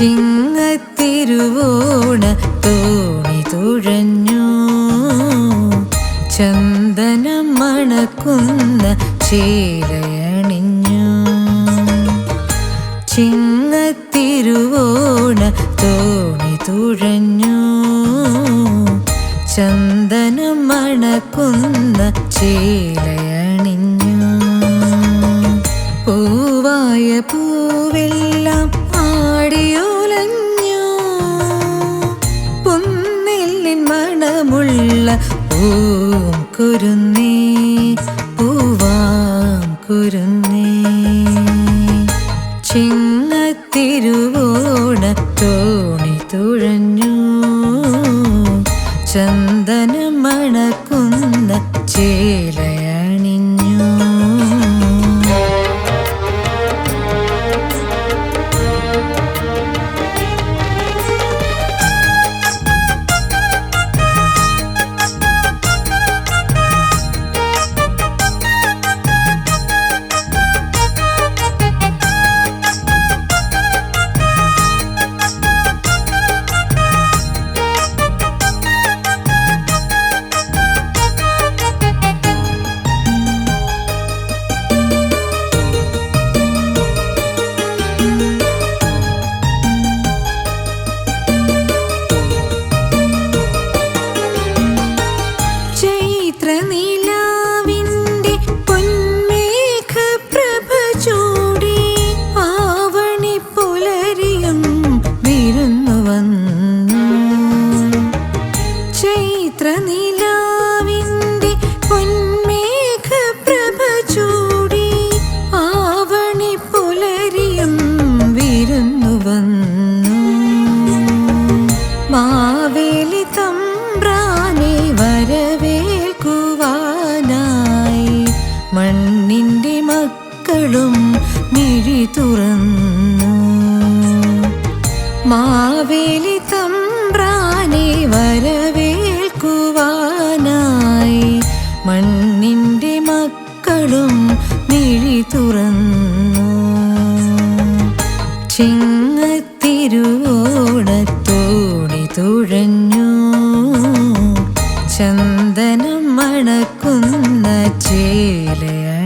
ചിങ്ങത്തിരുവോണ തോണി തുഴഞ്ഞു. ചന്ദനം മണക്കുന്ന ചീലയണിഞ്ഞു. ചിങ്ങത്തിരുവോണ തോണി തുഴഞ്ഞു. ചന്ദനം മണക്കുന്ന ചേലയണിഞ്ഞു മണമുള്ള ഓം കുരുന്നേ പൂവാം കുരുന്നേ. ചിങ്ങത്തിരുവോണ തോണി മിഴി തുറന്നു. മാവേലി തമ്പ്രാനെ വരവേൽക്കുവാനായി മണ്ണിന്റെ മക്കളും മിഴി തുറന്നു. ചിങ്ങത്തിരുവോണത്തോടി തുഴഞ്ഞു. ചന്ദനം മണക്കുന്ന ചേലയണിഞ്ഞു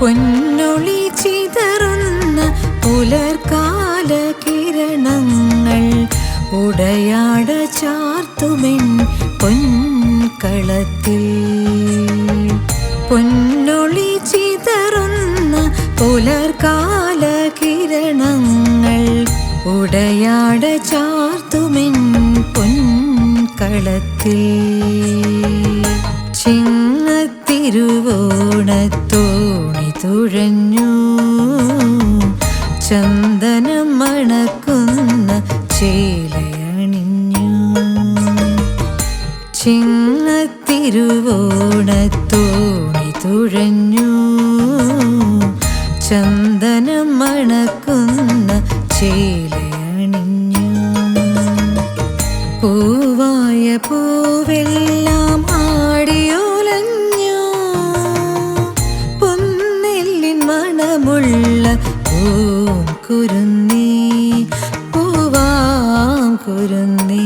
പൊന്നൊളി ചിതറുന്ന പുലർകാല കിരണങ്ങൾ ഉടയാട ചാർത്തുമെൻ പൊൻകളത്തിൽ. പൊന്നൊളി ചിതറുന്ന പുലർകാല കിരണങ്ങൾ ഉടയാട ചാർത്തുമെൻ പൊൻകളത്തിൽ. ചിങ്ങത്തിരുവോണത്തോണി തുഴഞ്ഞു. ചന്ദനം മണക്കുന്ന ചേലയണിഞ്ഞു. ചിങ്ങത്തിരുവോണത്തോണി തുഴഞ്ഞു. ചന്ദനം മണക്കുന്ന ചേലയണിഞ്ഞു മണമുള്ള പൂം കുരുന്നീ പൂവാം കുരുന്നേ.